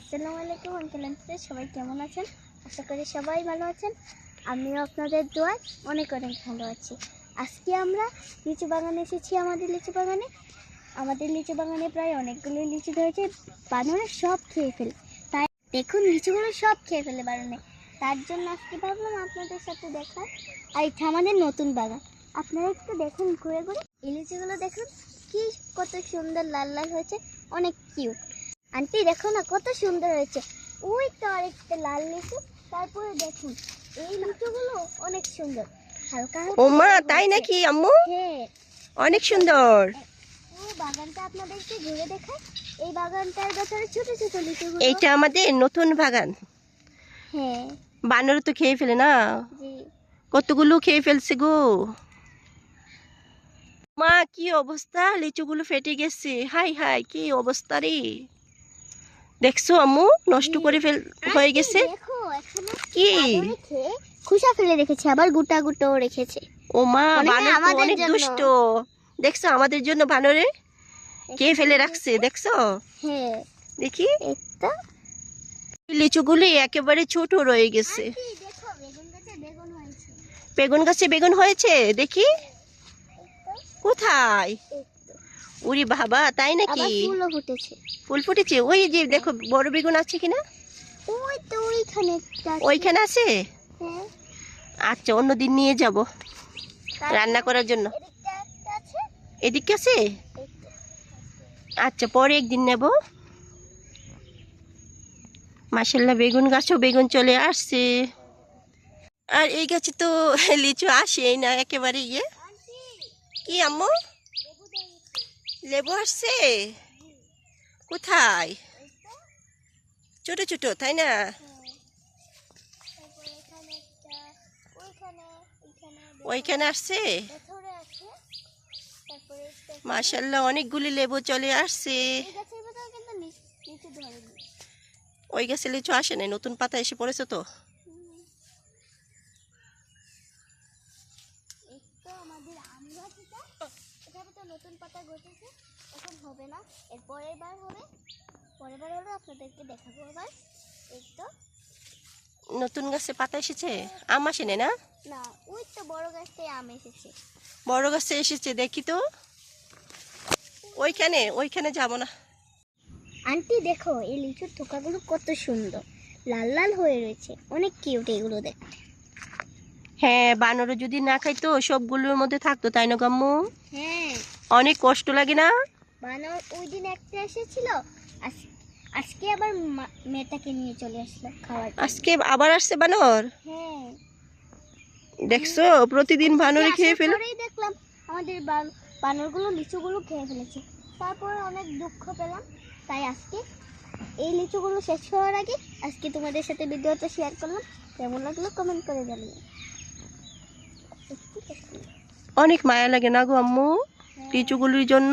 আসসালামু আলাইকুম, আঙ্কেল আন্টিদের সবাই কেমন আছেন? আশা করি সবাই ভালো আছেন। আমিও আপনাদের দোয়ায় অনেক অনেক ভালো আছি। আজকে আমরা লিচু বাগানে এসেছি আমাদের লিচু বাগানে। আমাদের লিচু বাগানে প্রায় অনেকগুলো লিচু ধরেছে, বানরে সব খেয়ে ফেলে। তাই দেখুন, লিচুগুলো সব খেয়ে ফেলে বাগানে। তার জন্য আজকে ভাবলাম আপনাদের সাথে দেখা। আর এটা আমাদের নতুন বাগান। আপনারা একটু দেখুন, ঘুরে ঘুরে। এই লিচুগুলো দেখুন, কি কত সুন্দর লাল লাল হয়েছে, অনেক কিউট আন্টি দেখো না কত সুন্দর হয়েছে। ওই তো আরেকটা লাল লিচু তারপরে দেখুন এই লিচুগুলো অনেক সুন্দর। হালকা ও মা তাই নাকি আম্মু? হ্যাঁ। অনেক সুন্দর। ও বাগানটা আপনাদেরকে ঘুরে দেখায়। এই বাগানটার ভেতরে ছোট ছোট লিচুগুলো। এইটা আমাদের নতুন বাগান। হ্যাঁ। বানর তো খেয়ে ফেলে না। জি। কতগুলো খেয়ে ফেলছে গো। মা কি অবস্থা? লিচুগুলো ফেটে গেছে। হাই হাই কি অবস্থা রে? দেখছ আম্মু? নষ্ট করে ফেল হয়ে গেছে। কি? খুশা ফেলে রেখেছে আবার গোটা গোটাও রেখেছে। ও মা বানর তো অনেক দুষ্ট। দেখছ আমাদের জন্য বানরে? কে ফেলে রাখছে? দেখছ? হ্যাঁ। দেখি। একটা। লিচুগুলি একেবারে ছোট রয়ে গেছে। বেগুন গাছে বেগুন হয়েছে। দেখি। কোথায়? উরি বাবা তাই নাকি? ফুলও ফুটেছে। ফুল ফুটেছে? ওই যে দেখো বড় বেগুন আছে কিনা? ওই তো ওইখানে আছে। ওইখানে আছে? হ্যাঁ। আচ্ছা অন্যদিন নিয়ে যাব রান্না করার জন্য। এদিকে আছে? আচ্ছা পরে একদিন নেব। মাসাল্লাহ বেগুন গাছও বেগুন চলে আসছে। আর এই গাছে তো লিচু আসেই না একেবারে ইয়ে। কি আম্মু? লেবু আসছে? কোথায়? ছোট ছোট, তাই না? ওইখানে আসছে। মাশাল্লাহ অনেকগুলি লেবু চলে আসছে। ওই গাছে লিচু আসে নাই, নতুন পাতা এসে পড়েছে তো? নতুন পাতা গজেছে এখন হবে না। এর পরের বার হবে। পরের বার হলে আপনাদেরকে দেখাবো আবার। এই তো। নতুন গাছে পাতা এসেছে? আম আসে নাই না? না ওই তো বড় গাছটায় আম এসেছে। বড় গাছে এসেছে দেখি তো। ওইখানে ওইখানে যাব না। আন্টি দেখো এই লিচুর থোকাগুলো কত সুন্দর। লাল লাল হয়ে রয়েছে। অনেক কিউট এগুলো দেখতে। হ্যাঁ বানরও যদি না খাইতো সবগুলোর মধ্যে থাকতো তাই না গাম্মু? হ্যাঁ অনেক কষ্ট লাগে না? বানর ওই দিন একটা এসেছিল। আজ- আজকে আবার মেয়েটাকে নিয়ে চলে আসলো খাওয়ার আজকে আবার আসছে বানর? হ্যাঁ। দেখছ? প্রতিদিন বানরে খেয়ে ফেলে দেখলাম আমাদের বান- বানরগুলো লিচুগুলো খেয়ে ফেলেছে। তারপর অনেক দুঃখ পেলাম। তাই আজকে এই লিচুগুলো শেষ হওয়ার আগে আজকে তোমাদের সাথে ভিডিওটা শেয়ার করলাম। কেমন লাগল কমেন্ট করে জানিয়ে। অনেক মায়া লাগে না গো আম্মু। লিচুগুলির জন্য।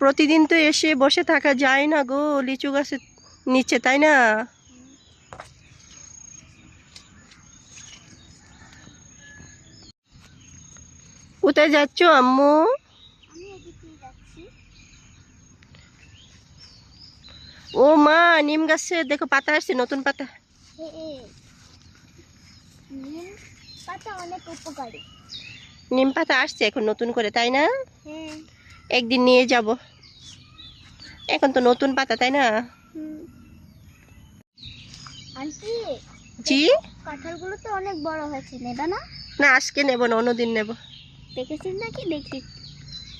প্রতিদিন তো এসে বসে থাকা যায় না গো লিচু গাছের নিচে তাই না? কোথায় যাচ্ছ আম্মু? ও মা নিম গাছে দেখো পাতা আসছে নতুন পাতা। পাতা অনেক উপকারী। নিম পাতা আসছে এখন নতুন করে তাই না? হ্যাঁ। একদিন নিয়ে যাব। এখন তো নতুন পাতা তাই না? জি? কাঁঠালগুলো তো অনেক বড় হয়েছে নেবে না? না আজকে নেব না অন্যদিন নেব। দেখেছিস নাকি দেখি।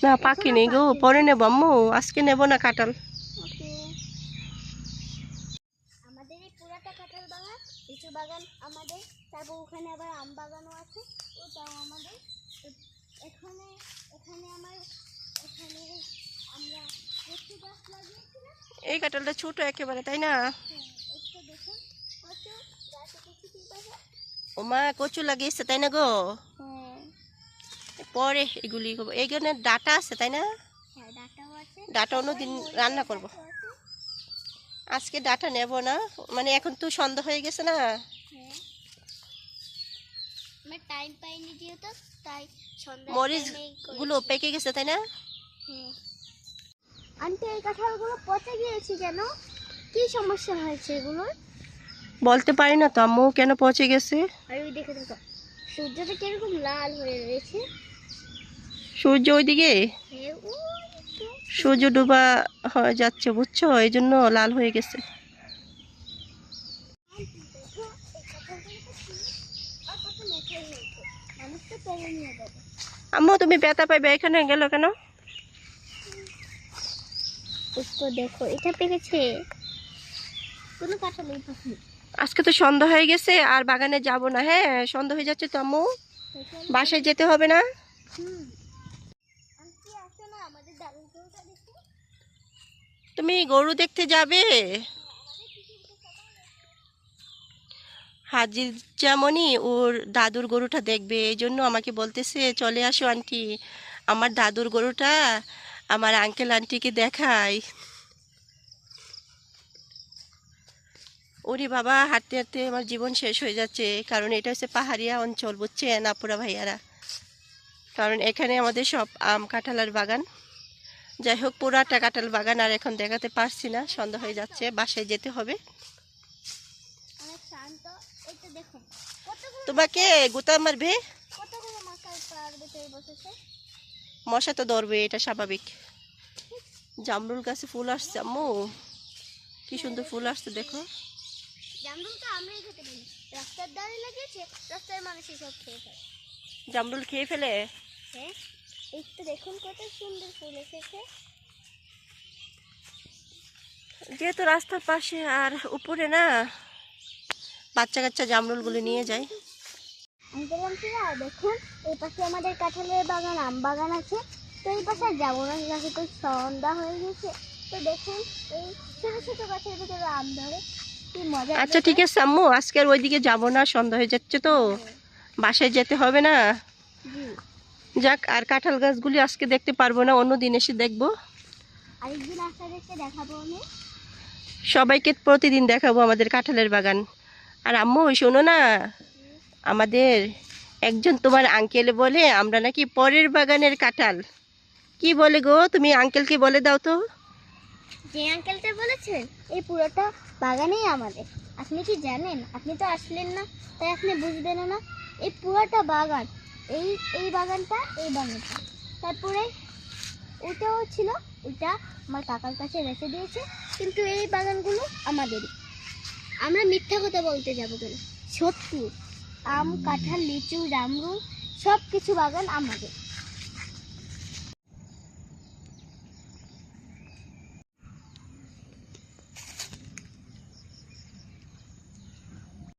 না পাখি নেই গো পরে নেব আম্মু আজকে নেব না কাঁঠাল। আমাদের এই পুরাটা কাঁঠাল বাগান লিচু বাগান আমাদের তারপর ওখানে আবার আম বাগানও আছে ওটাও আমাদের তো এখানে এখানে আমার এখানে আমরা কচু গাছ লাগিয়েছিলাম এই কাঁঠালটা ছোট একেবারে তাই না? ও মা কচু লাগিয়েছে তাই না গো? পরে এগুলি করব। এইখানে ডাটা আছে তাই না? ডাটা অন্যদিন রান্না করব। আজকে ডাটা নেব না মানে এখন তো সন্ধ্যা হয়ে গেছে না। হ্যাঁ টাইম পাইনি যেহেতু তাই সন্ধ্যা মরিচগুলো পেকে গেছে তাই না? আন্টি এই কাঁঠালগুলো পচে গিয়েছে কেন? কি সমস্যা হয়েছে এগুলোর বলতে পারি না তো আম্মু কেন পচে গেছে? আর ওই দেখে দেখো সূর্যটা কীরকম লাল হয়ে রয়েছে? সূর্য ওইদিকে? হ্যাঁ। সূর্য ডুবা হয়ে যাচ্ছে বুঝছ? এই জন্য লাল হয়ে গেছে। আম্মু তুমি ব্যথা পাইবে এখানে গেল কেন? একটু দেখো এটা পেকেছে কোনো কাঁঠাল এই পাখি। আজকে তো সন্ধ্যা হয়ে গেছে আর বাগানে যাব না হ্যাঁ? সন্ধ্যা হয়ে যাচ্ছে তো আম্মু। বাসায় যেতে হবে না? তুমি গরু দেখতে যাবে? হাজির যেমনই ওর দাদুর গরুটা দেখবে এই জন্য আমাকে বলতেছে চলে আসো আন্টি। আমার দাদুর গরুটা আমার আঙ্কেল আন্টিকে দেখাই। ওরে বাবা, হাঁটতে হাঁটতে আমার জীবন শেষ হয়ে যাচ্ছে, কারণ এটা হচ্ছে পাহাড়িয়া অঞ্চল, বুঝছেন আপুরা ভাইয়ারা? কারণ এখানে আমাদের সব আম কাঁঠালের বাগান। যাই হোক পুরাটা কাঁঠাল বাগান আর এখন দেখাতে পারছি না, সন্ধ্যা হয়ে যাচ্ছে, বাসায় যেতে হবে। তোমাকে গুতা মারবে? মশা তো ধরবে এটা স্বাভাবিক। জামরুল গাছে ফুল আসছে আম্মু। কি সুন্দর ফুল আসছে দেখো। জামরুল তো আমরাই খেতে পারি। রাস্তার ধারে লাগিয়েছে রাস্তার সব খেয়ে ফেলে। জামরুল খেয়ে ফেলে? হ্যাঁ এই তো দেখুন কত সুন্দর ফুল এসেছে। যেহেতু রাস্তার পাশে আর উপরে না বাচ্চা কাচ্চা জামরুলগুলো নিয়ে যায়। আঙ্কেল আন্টিরা দেখুন এই পাশে আমাদের কাঁঠালের বাগান আম বাগান আছে। তো এই পাশে যাব না যাকে তো সন্ধ্যা হয়ে গেছে। তো দেখুন এই ছোট ছোট গাছের ভিতরে আম ধরে। কি মজা আচ্ছা ঠিক আছে আম্মু আজকে আর ওইদিকে যাব না সন্ধ্যা হয়ে যাচ্ছে তো। বাসায় যেতে হবে না? যাক আর কাঁঠাল গাছগুলি আজকে দেখতে পারব না অন্য দিন এসে দেখব। আরেকদিন আসতে দেখতে দেখাবো আমি। সবাইকে প্রতিদিন দেখাবো আমাদের কাঁঠালের বাগান। আর আম্মু শোনো না আমাদের একজন তোমার আঙ্কেল বলে, আমরা নাকি পরের বাগানের কাঁঠাল। কি বলে গো? তুমি আঙ্কেলকে বলে দাও তো। যে আঙ্কেলটা বলেছেন, এই পুরোটা বাগানেই আমাদের। আপনি কি জানেন? আপনি তো আসলেন না, তাই আপনি বুঝবেন না। এই পুরোটা বাগান, এই এই বাগানটা এই বাগানটা। তারপরে ওটাও ছিল, ওটা আমার কাকার কাছে রেখে দিয়েছে, কিন্তু এই বাগানগুলো আমাদেরই। আমরা মিথ্যা কথা বলতে যাব কেন? সত্যি। আম কাঁঠাল লিচু জামরুল সব কিছু বাগান আমাদের।